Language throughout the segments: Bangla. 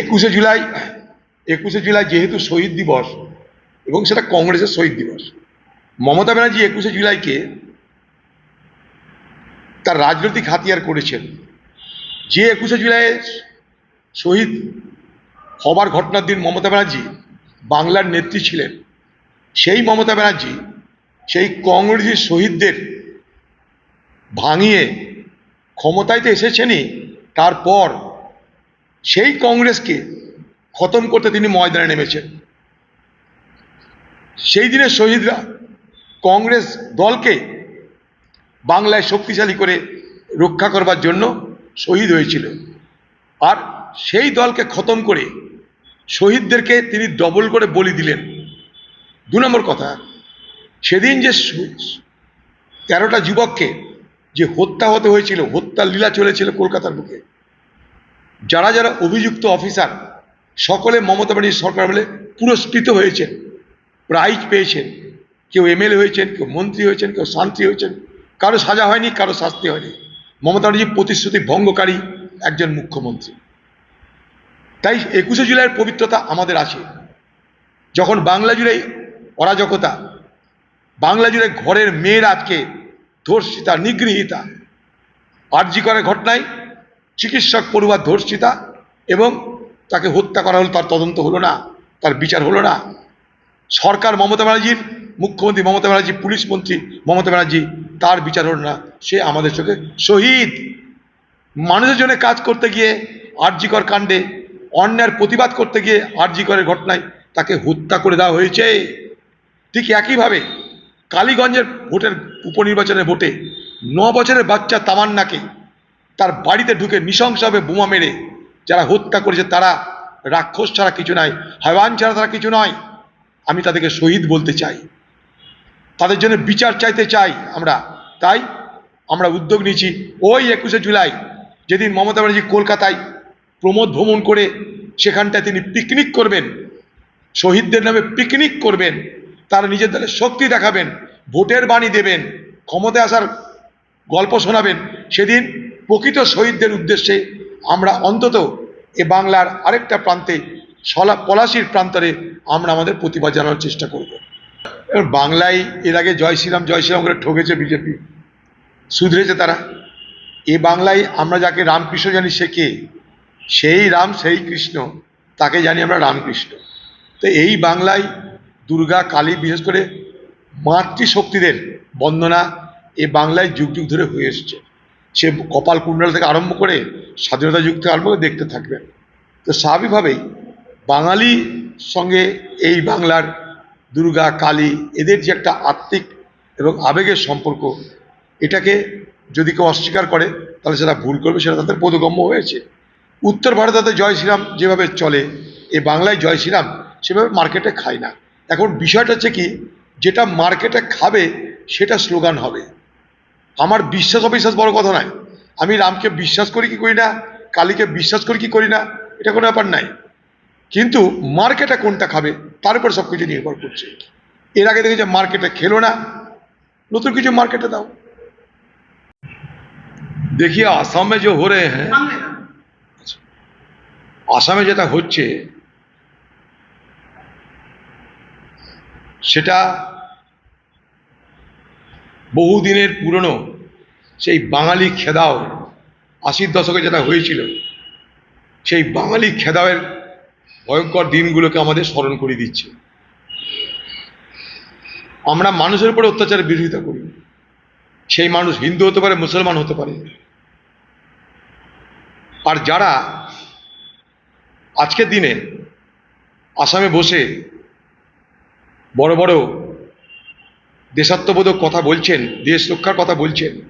একুশে জুলাই একুশে জুলাই যেহেতু শহীদ দিবস এবং সেটা কংগ্রেসের শহীদ দিবস, মমতা ব্যানার্জি একুশে জুলাইকে তার রাজনৈতিক হাতিয়ার করেছেন। যে একুশে জুলাই শহীদ হবার ঘটনার দিন মমতা ব্যানার্জি বাংলার নেত্রী ছিলেন। সেই মমতা ব্যানার্জি, সেই কংগ্রেসের শহীদদের ভাঙিয়ে ক্ষমতায় তো এসেছেনই, তারপর সেই কংগ্রেসকে খতম করতে তিনি ময়দানে নেমেছেন। সেই দিনের শহীদরা কংগ্রেস দলকে বাংলায় শক্তিশালী করে রক্ষা করবার জন্য শহীদ হয়েছিল। আর সেই দলকে খতম করে শহীদদেরকে তিনি ডবল করে বলি দিলেন। দু নম্বর কথা, সেদিন যে তেরোটা যুবককে যে হত্যা হতে হয়েছিল, হত্যার লীলা চলেছিল কলকাতার বুকে যারা যারা অভিযুক্ত অফিসার, সকলে মমতা ব্যানার্জি সরকার বলে পুরস্কৃত হয়েছেন প্রাইজ পেয়েছেন। কেউ এমএলএ হয়েছেন, কেউ মন্ত্রী হয়েছেন, কেউ শান্তি হয়েছেন। কারও সাজা হয়নি, কারও শাস্তি হয়নি। মমতা ব্যানার্জি প্রতিশ্রুতি ভঙ্গকারী একজন মুখ্যমন্ত্রী। তাই একুশে জুলাইয়ের পবিত্রতা আমাদের আছে। যখন বাংলা জুড়ে অরাজকতা, বাংলা জুড়ে ঘরের মেয়ের আজকে ধর্ষিতা, নিগৃহীতা, আর্জি করার ঘটনায় চিকিৎসক পড়ুয়ার ধর্ষিতা এবং তাকে হত্যা করা হলো, তার তদন্ত হলো না, তার বিচার হলো না। সরকার মমতা ব্যানার্জির, মুখ্যমন্ত্রী মমতা ব্যানার্জি, পুলিশ মন্ত্রী মমতা ব্যানার্জি, তার বিচার হলো না। সে আমাদের চোখে শহীদ। মানুষের জন্য কাজ করতে গিয়ে আরজিকর কাণ্ডে, অন্যায়ের প্রতিবাদ করতে গিয়ে আরজিকরের ঘটনায় তাকে হত্যা করে দেওয়া হয়েছে। ঠিক একইভাবে কালীগঞ্জের ভোটের উপনির্বাচনের ভোটে ন বছরের বাচ্চা তামান্নাকে তার বাড়িতে ঢুকে নৃশংসভাবে বোমা মেরে যারা হত্যা করেছে তারা রাক্ষস ছাড়া কিছু নয় হাইওয়ান ছাড়া তারা কিছু নয়। আমি তাদেরকে শহীদ বলতে চাই। তাদের জন্য বিচার চাইতে চাই আমরা। তাই আমরা উদ্যোগ নিয়েছি ওই একুশে জুলাই, যেদিন মমতা ব্যানার্জি কলকাতায় প্রমোদ ভ্রমণ করে সেখানটায় তিনি পিকনিক করবেন, শহীদদের নামে পিকনিক করবেন, তারা নিজের দলের শক্তি দেখাবেন, ভোটের বাণী দেবেন, ক্ষমতায় আসার গল্প শোনাবেন। সেদিন প্রকৃত শহীদদের উদ্দেশ্যে আমরা অন্তত এ বাংলার আরেকটা প্রান্তে সলা পলাশির প্রান্তরে আমরা আমাদের প্রতিবাদ জানানোর চেষ্টা করব। এবার বাংলায় এর আগে জয় শ্রীরাম জয় শ্রীরাম করে ঠকেছে বিজেপি। শুধরেছে তারা। এ বাংলায় আমরা যাকে রামকৃষ্ণ জানি সে কে? সেই রাম, সেই কৃষ্ণ। তাকে জানি আমরা রামকৃষ্ণ। তো এই বাংলায় দুর্গা, কালী, বিশেষ করে মাতৃশক্তিদের বন্দনা এ বাংলায় যুগ যুগ ধরে হয়ে এসছে। সে কপাল কুণ্ডল থেকে আরম্ভ করে স্বাধীনতা যুগ থেকে আরম্ভ করে দেখতে থাকবেন তো স্বাভাবিকভাবেই বাঙালি সঙ্গে এই বাংলার দুর্গা, কালী এদের যে একটা আত্মিক এবং আবেগের সম্পর্ক, এটাকে যদি কেউ অস্বীকার করে, তাহলে সেটা ভুল করবে, সেটা তাদের বোধগম্য হয়েছে। উত্তর ভারতে জয় শ্রীরাম যেভাবে চলে, এ বাংলায় জয় শ্রীরাম সেভাবে মার্কেটে খায় না। এখন বিষয়টা হচ্ছে কি, যেটা মার্কেটে খাবে, সেটা স্লোগান হবে। আমার বিশ্বাস অবিশ্বাস বড় কথা নয় আমি রামকে বিশ্বাস করি কি করি না কালীকে বিশ্বাস করি কি করি না এটা কোনো ব্যাপার নাই কিন্তু মার্কেটে কোনটা খাবে তার উপর সব কিছু নির্ভর করছে এর আগে দেখেছে মার্কেটে খেলো না নতুন কিছু মার্কেটে দাও देखिए आसाम में जो हो रहे हैं আসামে যেটা হচ্ছে সেটা বহুদিনের পুরনো সেই বাঙালি খেদাও আশির দশকে যেটা হয়েছিল, সেই বাঙালি খেদাওয়ের ভয়ঙ্কর দিনগুলোকে আমাদের স্মরণ করে দিচ্ছে। আমরা মানুষের উপরে অত্যাচারের বিরোধিতা করি। সেই মানুষ হিন্দু হতে পারে, মুসলমান হতে পারে। আর যারা আজকের দিনে আসামে বসে বড় বড় দেশাত্মবোধক কথা বলছেন, দেশ রক্ষার কথা বলছেন,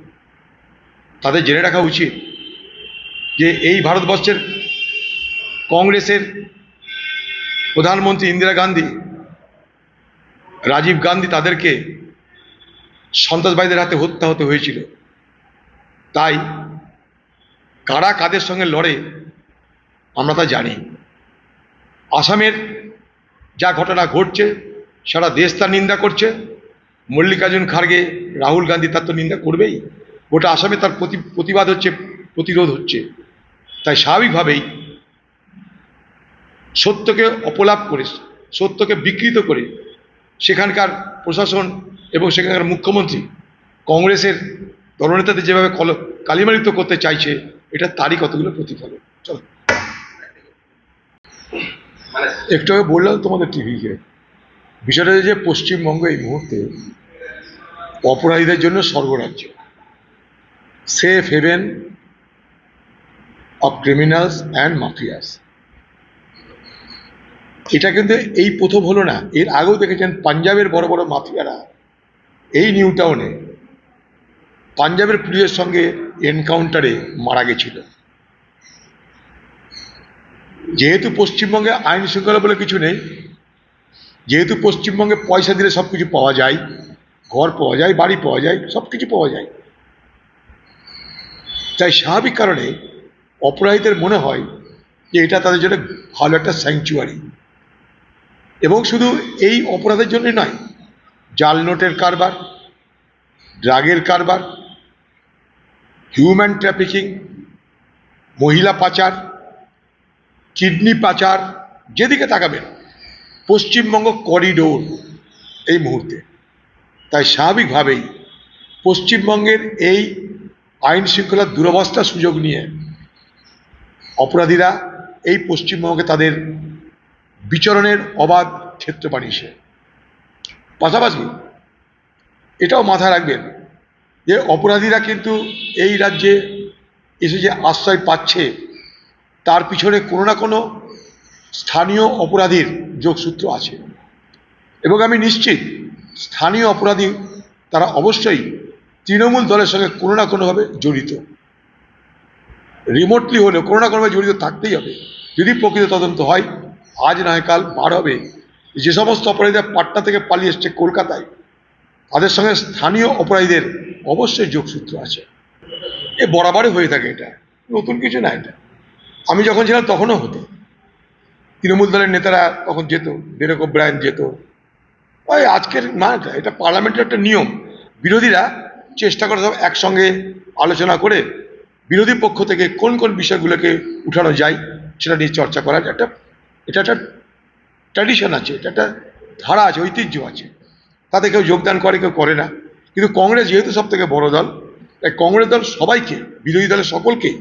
তাদের জেনে রাখা উচিত যে এই ভারতবর্ষের কংগ্রেসের প্রধানমন্ত্রী ইন্দিরা গান্ধী, রাজীব গান্ধী তাদেরকে সন্ত্রাসবাদীদের হাতে হত্যা হতে হয়েছিল। তাই কারা কাদের সঙ্গে লড়ে আমরা তা জানি। আসামের যা ঘটনা ঘটছে, সারা দেশ তার নিন্দা করছে। মল্লিকার্জুন খার্গে রাহুল গান্ধী তার তো নিন্দা করবেই। গোটা আসামে তার প্রতি প্রতিবাদ হচ্ছে প্রতিরোধ হচ্ছে। তাই স্বাভাবিকভাবেই সত্যকে অপলাপ করে সত্যকে বিকৃত করে সেখানকার প্রশাসন এবং সেখানকার মুখ্যমন্ত্রী কংগ্রেসের দলনেতাদের যেভাবে কল কালিমালিত করতে চাইছে এটা তারই কতগুলো প্রতিফলন। চলো। একটু আগে বললাম তোমাদের টিভিকে। বিষয়টা যে পশ্চিমবঙ্গ এই মুহূর্তে অপরাধীদের জন্য স্বর্গরাজ্য। Safe haven of criminals and mafias এটা কিন্তু এই প্রথম হলো না, এর আগেও দেখেছেন পাঞ্জাবের বড় বড় মাফিয়ারা এই নিউ টাউনে পাঞ্জাবের পুলিশের সঙ্গে এনকাউন্টারে মারা গেছিল। যেহেতু পশ্চিমবঙ্গে আইন শৃঙ্খলা বলে কিছু নেই যেহেতু পশ্চিমবঙ্গে পয়সা দিলে সব কিছু পাওয়া যায়, ঘর পাওয়া যায়, বাড়ি পাওয়া যায়, সব কিছু পাওয়া যায়। তাই স্বাভাবিক কারণে অপরাধীদের মনে হয় যে এটা তাদের জন্য ভালো একটা স্যাংচুয়ারি এবং শুধু এই অপরাধের জন্যই নয়, জাল নোটের কারবার, ড্রাগের কারবার হিউম্যান ট্রাফিকিং মহিলা পাচার কিডনি পাচার, যেদিকে তাকাবেন পশ্চিমবঙ্গ করিডোর এই মুহূর্তে। তাই স্বাভাবিকভাবেই পশ্চিমবঙ্গের এই আইন শৃঙ্খলার দুরবস্থার সুযোগ নিয়ে অপরাধীরা এই পশ্চিমবঙ্গে তাদের বিচরণের অবাধ ক্ষেত্র বানিয়েছে। পাশাপাশি এটাও মাথায় রাখবেন যে অপরাধীরা কিন্তু এই রাজ্যে এসে যে আশ্রয় পাচ্ছে, তার পিছনে কোনো না কোনো স্থানীয় অপরাধীর যোগসূত্র আছে। এবং আমি নিশ্চিত স্থানীয় অপরাধী তারা অবশ্যই তৃণমূল দলের সঙ্গে কোনো না কোনোভাবে জড়িত। রিমোটলি হলেও কোনো না কোনোভাবে জড়িত থাকতেই হবে। যদি প্রকৃত তদন্ত হয়, আজ নয় কাল বার হবে। যে সমস্ত অপরাধীরা পাটনা থেকে পালিয়ে এসছে কলকাতায়, তাদের সঙ্গে স্থানীয় অপরাধীদের অবশ্যই যোগসূত্র আছে। এ বরাবরই হয়ে থাকে এটা। নতুন কিছু না এটা। আমি যখন ছিলাম তখনও হতো। তৃণমূল দলের নেতারা তখন যেত ডেরেক ব্রায়ন যেত। ওই আজকের না এটা পার্লামেন্টের একটা নিয়ম। বিরোধীরা চেষ্টা করে সব একসঙ্গে আলোচনা করে বিরোধী পক্ষ থেকে কোন কোন বিষয়গুলোকে উঠানো যায় সেটা নিয়ে চর্চা করার একটা, এটা একটা ট্র্যাডিশন আছে, এটা একটা ধারা আছে, ঐতিহ্য আছে। তাতে কেউ যোগদান করে, কেউ করে না। কিন্তু কংগ্রেস যেহেতু সব থেকে বড় দল, তাই কংগ্রেস দল সবাইকে, বিরোধী দলের সকলকেই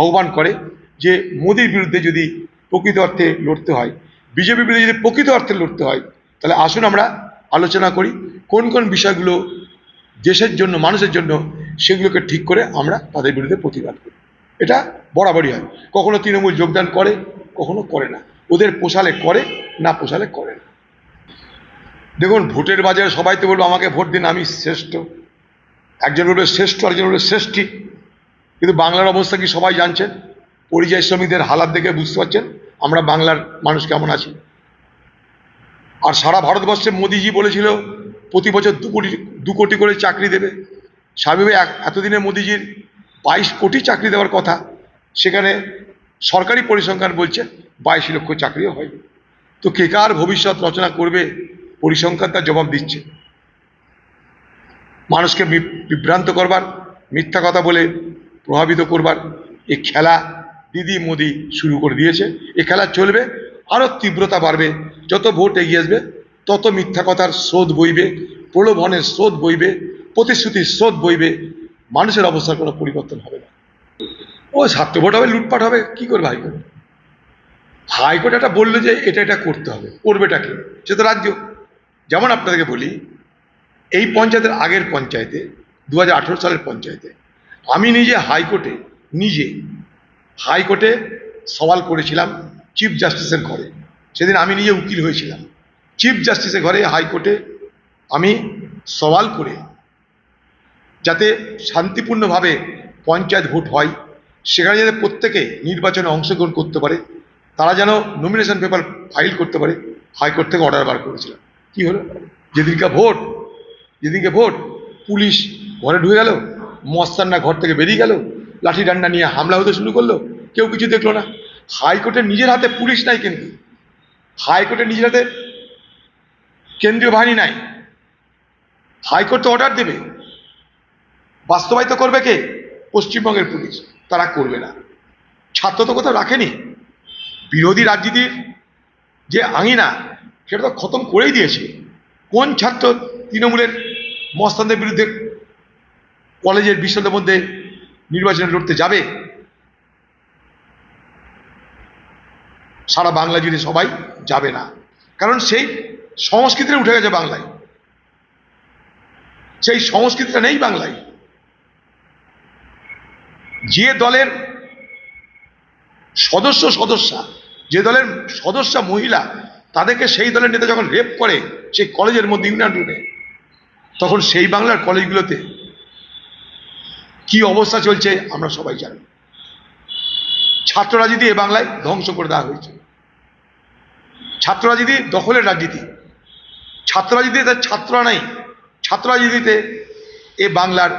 আহ্বান করে যে মোদির বিরুদ্ধে যদি প্রকৃত অর্থে লড়তে হয়। বিজেপির বিরুদ্ধে যদি প্রকৃত অর্থে লড়তে হয়, তাহলে আসুন আমরা আলোচনা করি, কোন কোন বিষয়গুলো দেশের জন্য, মানুষের জন্য সেগুলোকে ঠিক করে আমরা তাদের বিরুদ্ধে প্রতিবাদ করি। এটা বরাবরই হয়। কখনো তৃণমূল যোগদান করে, কখনো করে না। ওদের পোষালে করে, না পোষালে করে না। দেখুন, ভোটের বাজারে সবাই তো বলব, আমাকে ভোট দিন, আমি শ্রেষ্ঠ। একজন বলবে, শ্রেষ্ঠ, আরেকজন বলবে, শ্রেষ্ঠী। কিন্তু বাংলার অবস্থা কি সবাই জানছেন? পরিযায়ী শ্রমিকদের হালাত দেখে বুঝতে পারছেন? আমরা বাংলার মানুষ কেমন আছি? আর সারা ভারতবর্ষে মোদিজি বলেছিল, প্রতি বছর দু কোটি দু কোটি করে চাকরি দেবে। স্বাভাবিক এতদিনে মোদিজির বাইশ কোটি চাকরি দেওয়ার কথা, সেখানে সরকারি পরিসংখ্যান বলছে বাইশ লক্ষ চাকরিও হয়নি। তো কে কার ভবিষ্যৎ রচনা করবে, পরিসংখ্যান তার জবাব দিচ্ছে। মানুষকে বিভ্রান্ত করবার, মিথ্যা কথা বলে প্রভাবিত করবার, এই খেলা দিদি মোদি শুরু করে দিয়েছে। এ খেলা চলবে আরও তীব্রতা বাড়বে। যত ভোট এগিয়ে আসবে, তত মিথ্যা কথার স্রোত বইবে, প্রলোভনের স্রোত বইবে, প্রতিশ্রুতির স্রোত বইবে। মানুষের অবস্থার কোনো পরিবর্তন হবে না। ও ছাত্র ভোট হবে, লুটপাট হবে, কি করবে হাইকোর্ট? হাইকোর্ট একটা বলল যে এটা এটা করতে হবে করবেটা কি সে তো রাজ্য। যেমন আপনাদেরকে বলি, এই পঞ্চায়েতের আগের পঞ্চায়েতে দু হাজার আঠেরো সালের পঞ্চায়েতে, আমি নিজে হাইকোর্টে নিজে হাইকোর্টে সওয়াল করেছিলাম চিফ জাস্টিসের ঘরে। সেদিন আমি নিজে উকিল হয়েছিলাম। চিফ জাস্টিসের ঘরে হাইকোর্টে আমি সওয়াল করে যাতে শান্তিপূর্ণভাবে পঞ্চায়েত ভোট হয়, সেখানে যাতে প্রত্যেকে নির্বাচনে অংশগ্রহণ করতে পারে, তারা যেন নমিনেশন পেপার ফাইল করতে পারে, হাইকোর্ট থেকে অর্ডার বার করেছিলাম। কি হলো? যেদিনকে ভোট যেদিনকে ভোট, পুলিশ ঘরে ঢুকে গেল মস্তান্না ঘর থেকে বেরিয়ে গেল লাঠি ডান্ডা নিয়ে হামলা হতে শুরু করল, কেউ কিছু দেখল না। হাইকোর্টের নিজের হাতে পুলিশ নাই কিন্তু। হাইকোর্টের নিজের হাতে কেন্দ্রীয় বাহিনী নাই। হাইকোর্ট তো অর্ডার দেবে। বাস্তবায়িত করবে কে? পশ্চিমবঙ্গের পুলিশ। তারা করবে না। ছাত্র তো কোথাও রাখেনি। বিরোধী রাজনীতির যে আঙিনা, সেটা তো খতম করেই দিয়েছে। কোন ছাত্র তৃণমূলের মস্তানদের বিরুদ্ধে কলেজের বিশ্বদের মধ্যে নির্বাচনে লড়তে যাবে? সারা বাংলা জুড়ে সবাই যাবে না। কারণ সেই সংস্কৃতিটা উঠে গেছে বাংলায়। সেই সংস্কৃতিটা নেই বাংলায়। যে দলের সদস্য সদস্যা, যে দলের সদস্যা মহিলা, তাদেরকে সেই দলের নেতা যখন রেপ করে সেই কলেজের মধ্যে ইউনিয়ন রুমে তখন সেই বাংলার কলেজগুলোতে কি অবস্থা চলছে, আমরা সবাই জানি। ছাত্র রাজনীতি এ বাংলায় ধ্বংস করে দেওয়া হয়েছে ছাত্র রাজনীতি দখলের রাজনীতি ছাত্র রাজনীতিতে তার ছাত্ররা নাই ছাত্র রাজনীতিতে এ বাংলার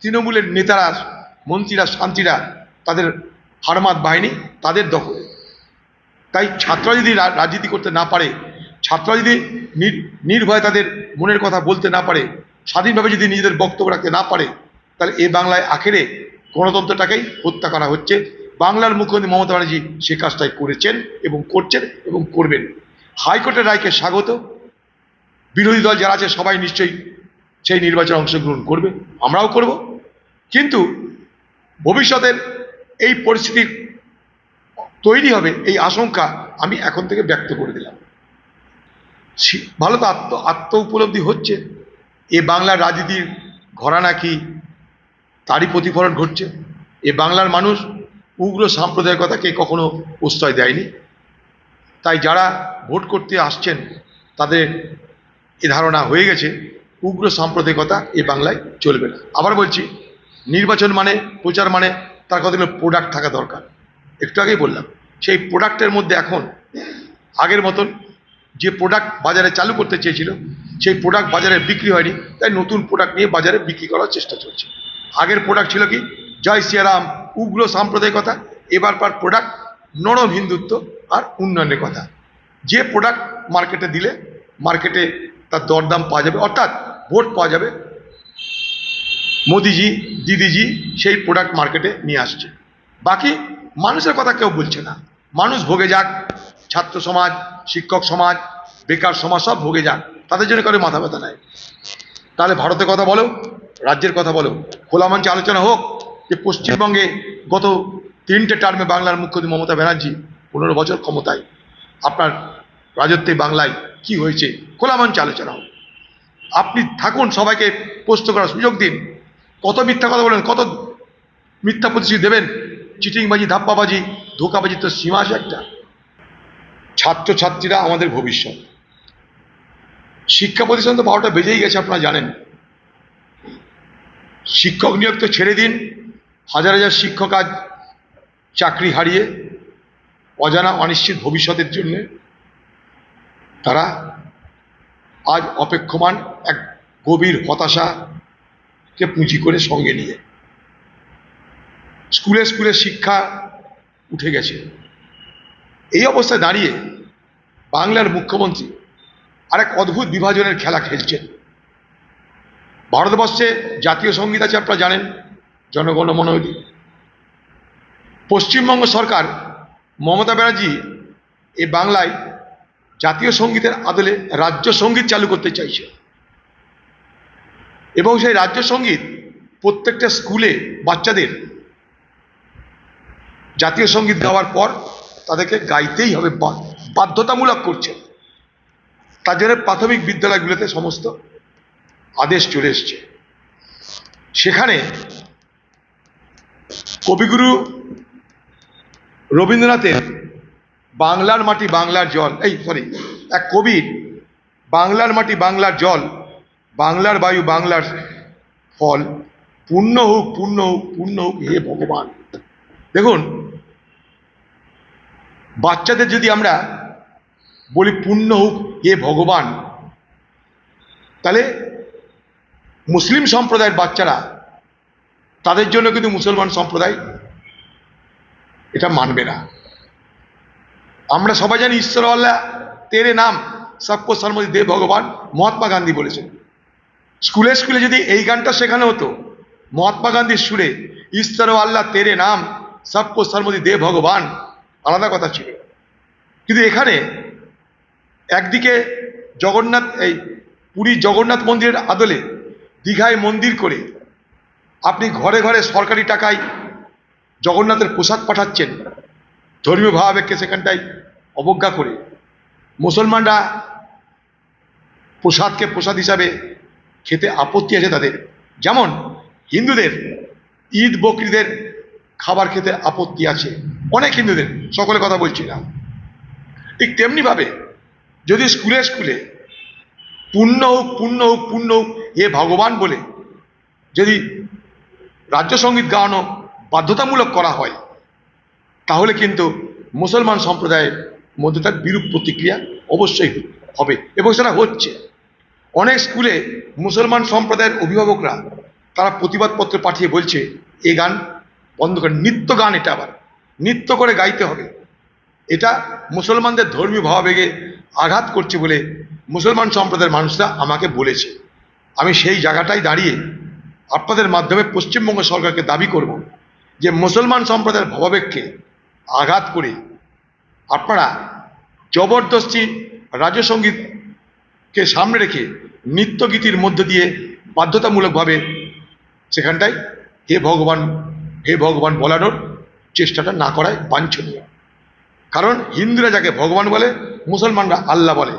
তৃণমূলের নেতারা, মন্ত্রীরা, শান্তিরা, তাদের হারমাত বাহিনী, তাদের দখলে। তাই ছাত্ররা যদি রাজনীতি করতে না পারে, ছাত্ররা যদি নির- নির্ভয়ে তাদের মনের কথা বলতে না পারে, স্বাধীনভাবে যদি নিজেদের বক্তব্য রাখতে না পারে তাহলে এ বাংলায় আখেরে গণতন্ত্রটাকেই হত্যা করা হচ্ছে। বাংলার মুখ্যমন্ত্রী মমতা ব্যানার্জি সে কাজটাই করেছেন এবং করছেন এবং করবেন। হাইকোর্টের রায়কে স্বাগত। বিরোধী দল যারা আছে সবাই নিশ্চয়ই সেই নির্বাচনে অংশগ্রহণ করবে, আমরাও করব। কিন্তু ভবিষ্যতের এই পরিস্থিতির তৈরি হবে এই আশঙ্কা আমি এখন থেকে ব্যক্ত করে দিলাম। ভালো তো আত্ম আত্ম উপলব্ধি হচ্ছে। এ বাংলার রাজনীতির ঘরানা কি? তারই প্রতিফলন ঘটছে। এ বাংলার মানুষ উগ্র সাম্প্রদায়িকতাকে কখনো প্রশ্রয় দেয়নি। তাই যারা ভোট করতে আসছেন, তাদের এ ধারণা হয়ে গেছে, উগ্র সাম্প্রদায়িকতা এ বাংলায় চলবে না। আবার বলছি, নির্বাচন মানে প্রচার মানে তার কতগুলো প্রোডাক্ট থাকা দরকার। একটু আগেই বললাম, সেই প্রোডাক্টের মধ্যে এখন, আগের মতন যে প্রোডাক্ট বাজারে চালু করতে চেয়েছিল, সেই প্রোডাক্ট বাজারে বিক্রি হয়নি, তাই নতুন প্রোডাক্ট নিয়ে বাজারে বিক্রি করার চেষ্টা চলছে। আগের প্রোডাক্ট ছিল কি? জয় সিয়ারাম উগ্র সাম্প্রদায়িকতা এবার পার প্রোডাক্ট নরম হিন্দুত্ব আর উন্নয়নের কথা। যে প্রোডাক্ট মার্কেটে দিলে মার্কেটে তার দরদাম পাওয়া যাবে, অর্থাৎ ভোট পাওয়া যাবে মোদিজি, দিদিজি সেই প্রোডাক্ট মার্কেটে নিয়ে আসছে। বাকি মানুষের কথা কেউ বলছে না। মানুষ ভোগে যাক, ছাত্র সমাজ, শিক্ষক সমাজ, বেকার সমাজ সব ভোগে যাক, তাদের জন্য করে মাথা ব্যথা নাই। তাহলে ভারতের কথা বলো, রাজ্যের কথা বলো। খোলা মঞ্চে আলোচনা হোক যে পশ্চিমবঙ্গে গত তিনটে টার্মে বাংলার মুখ্যমন্ত্রী মমতা ব্যানার্জি পনেরো বছর ক্ষমতায়। আপনার রাজত্বে বাংলায় কি হয়েছে? খোলা মঞ্চে আলোচনা হোক। আপনি থাকুন, সবাইকে প্রশ্ন করার সুযোগ দিন। কত মিথ্যা কথা বলেন, কত মিথ্যা প্রতিশ্রুতি দেবেন? চিটিংবাজি, ধাপ্পাবাজি, ধোকাবাজি তো সীমা আছে একটা। ছাত্রছাত্রীরা আমাদের ভবিষ্যৎ। শিক্ষা প্রতিষ্ঠান তো বারোটা বেজেই গেছে, আপনারা জানেন। শিক্ষক নিয়োগ তো ছেড়ে দিন, হাজার হাজার শিক্ষক আজ চাকরি হারিয়ে, অজানা, অনিশ্চিত ভবিষ্যতের জন্যে তারা আজ অপেক্ষমান এক গভীর হতাশাকে পুঁজি করে সঙ্গে নিয়ে। স্কুলে স্কুলে শিক্ষা উঠে গেছে। এই অবস্থায় দাঁড়িয়ে বাংলার মুখ্যমন্ত্রী আরেক অদ্ভুত বিভাজনের খেলা খেলছেন। ভারতবর্ষে জাতীয় সংগীত আছে, আপনারা জানেন, জনগণ মনোদি পশ্চিমবঙ্গ সরকার, মমতা ব্যানার্জি এ বাংলায় জাতীয় সঙ্গীতের আদলে রাজ্য সংগীত চালু করতে চাইছে। এবং সেই রাজ্য সংগীত প্রত্যেকটা স্কুলে বাচ্চাদের জাতীয় সংগীত গাওয়ার পর তাদেরকে গাইতেই হবে বাধ্যতামূলক করছে তার জন্য প্রাথমিক বিদ্যালয়গুলোতে সমস্ত আদেশ চলে এসছে। সেখানে কবিগুরু রবীন্দ্রনাথের বাংলার মাটি বাংলার জল, এই সরি এক কবির বাংলার মাটি বাংলার জল, বাংলার বায়ু বাংলার ফল, পূর্ণ হোক পূর্ণ হোক পূর্ণ হোক, হে ভগবান। দেখুন, বাচ্চাদের যদি আমরা বলি পূর্ণ হোক হে ভগবান। তাহলে মুসলিম সম্প্রদায়ের বাচ্চারা, তাদের জন্য কিন্তু মুসলমান সম্প্রদায় এটা মানবে না। আমরা সবাই জানি ঈশ্বর তেরে নাম, সবকো সর্মদি দে ভগবান, মহাত্মা গান্ধী বলেছেন। স্কুলে স্কুলে যদি এই গানটা শেখানো হতো, মহাত্মা গান্ধীর সুরে, ঈশ্বর আল্লাহ তেরে নাম, সবকো সর্মদি দে ভগবান, আলাদা কথা ছিল। কিন্তু এখানে একদিকে জগন্নাথ, এই পুরী জগন্নাথ মন্দিরের আদলে দীঘায় মন্দির করে আপনি ঘরে ঘরে সরকারি টাকায় জগন্নাথের প্রসাদ পাঠাচ্ছেন, ধর্মীয় ভাবাবেগকে সেখানটায় অবজ্ঞা করে। মুসলমানরা প্রসাদকে প্রসাদ হিসাবে খেতে আপত্তি আছে তাদের। যেমন হিন্দুদের, ঈদ বকরিদের খাবার খেতে আপত্তি আছে। অনেক হিন্দুদের সকলে কথা বলছি না। ঠিক তেমনিভাবে যদি স্কুলে স্কুলে পুণ্য হোক পুণ্য হোক পুণ্য হোক, এ ভগবান বলে যদি রাজ্য সংগীত গাওয়ানো বাধ্যতামূলক করা হয়, তাহলে কিন্তু মুসলমান সম্প্রদায়ের মধ্যে তার বিরূপ প্রতিক্রিয়া অবশ্যই হবে এবং সেটা হচ্ছে। অনেক স্কুলে মুসলমান সম্প্রদায়ের অভিভাবকরা তারা প্রতিবাদপত্র পাঠিয়ে বলছে, এ গান বন্ধ করে, নিত্য গান এটা আবার। নৃত্য করে গাইতে হবে। এটা মুসলমানদের ধর্মীয় ভাবাবেগে আঘাত করছে বলে মুসলমান সম্প্রদায়ের মানুষরা আমাকে বলেছে। আমি সেই জায়গাটায় দাঁড়িয়ে আপনাদের মাধ্যমে পশ্চিমবঙ্গ সরকারকে দাবি করব যে মুসলমান সম্প্রদায়ের ভাবাবেগকে আঘাত করে আপনারা জবরদস্তি রাজ্য সঙ্গীতকে সামনে রেখে নৃত্যগীতির মধ্য দিয়ে বাধ্যতামূলকভাবে সেখানটায় হে ভগবান হে ভগবান বলানোর চেষ্টাটা না করায় বাঞ্ছনীয়। কারণ হিন্দুরা যাকে ভগবান বলে, মুসলমানরা আল্লাহ বলে।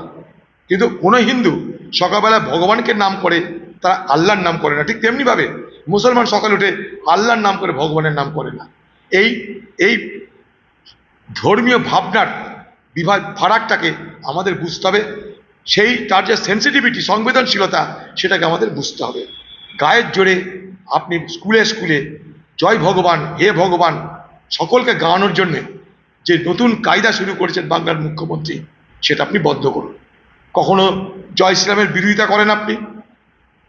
কিন্তু কোনো হিন্দু সকালবেলা ভগবানকে নাম করে, তারা আল্লাহর নাম করে না। ঠিক তেমনিভাবে মুসলমান সকালে উঠে আল্লাহর নাম করে, ভগবানের নাম করে না। এই এই ধর্মীয় ভাবনার বিভাগ, ফারাকটাকে আমাদের বুঝতে হবে। সেই, তার যে সেন্সিটিভিটি সংবেদনশীলতা, সেটাকে আমাদের বুঝতে হবে। গায়ের জোরে আপনি স্কুলে স্কুলে, জয় ভগবান, হে ভগবান, সকলকে গাওয়ানোর জন্যে যে নতুন কায়দা শুরু করেছেন বাংলার মুখ্যমন্ত্রী, সেটা আপনি বন্ধ করুন। কখনো জয় শ্রীরামের বিরোধিতা করেন আপনি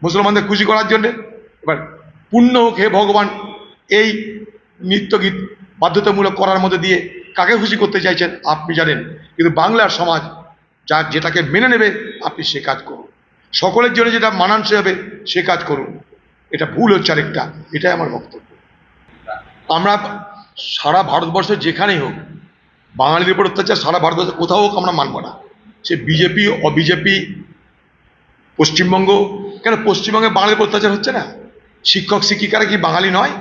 মুসলমানদের খুশি করার জন্যে? এবার পুণ্য হোক হে ভগবান, এই নৃত্যগীত বাধ্যতামূলক করার মধ্যে দিয়ে কাকে খুশি করতে চাইছেন আপনি জানেন, কিন্তু বাংলার সমাজ যা যেটাকে মেনে নেবে আপনি সে কাজ করুন। সকলের জন্য যেটা মানানসই হবে সে কাজ করুন। এটা ভুল হচ্ছে আরেকটা, এটাই আমার বক্তব্য। আমরা সারা ভারতবর্ষ যেখানেই হোক বাঙালির উপর অত্যাচার, সারা ভারতবর্ষে কোথাও হোক আমরা মানব না। সে বিজেপি, অবিজেপি, পশ্চিমবঙ্গ, কেন পশ্চিমবঙ্গে বাঙালির উপর অত্যাচার হচ্ছে না? শিক্ষক, শিক্ষিকারা কি বাঙালি নয়?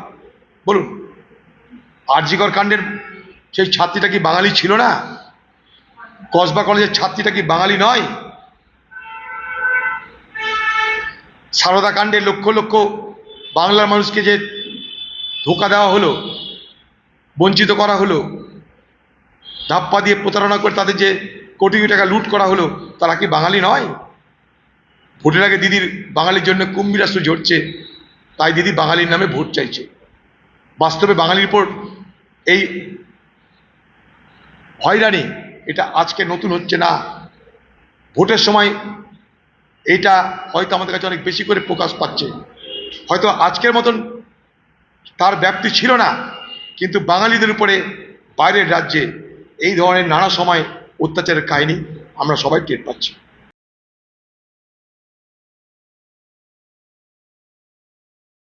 বলুন। আরজিকর কাণ্ডের সেই ছাত্রীটা কি বাঙালি ছিল না? কসবা কলেজের ছাত্রীটা কি বাঙালি নয়? সারদা কাণ্ডে লক্ষ লক্ষ বাংলার মানুষকে যে ধোকা দেওয়া হলো, বঞ্চিত করা হলো ধাপ্পা দিয়ে প্রতারণা করে তাদের যে কোটি কোটি টাকা লুট করা হলো, তারা কি বাঙালি নয়? ভোটের আগে দিদির বাঙালির জন্য কুম্ভীরাস্ত্র ঝরছে, তাই দিদি বাঙালির নামে ভোট চাইছে। বাস্তবে বাঙালির উপর এই হয়রানি, এটা আজকে নতুন হচ্ছে না। ভোটের সময় এটা হয়তো আমাদের কাছে অনেক বেশি করে প্রকাশ পাচ্ছে। হয়তো আজকের মতন তার ব্যাপ্তি ছিল না, কিন্তু বাঙালিদের উপরে বাইরের রাজ্যে এই ধরনের নানা সময় অত্যাচারের কাহিনী আমরা সবাই টের পাচ্ছি।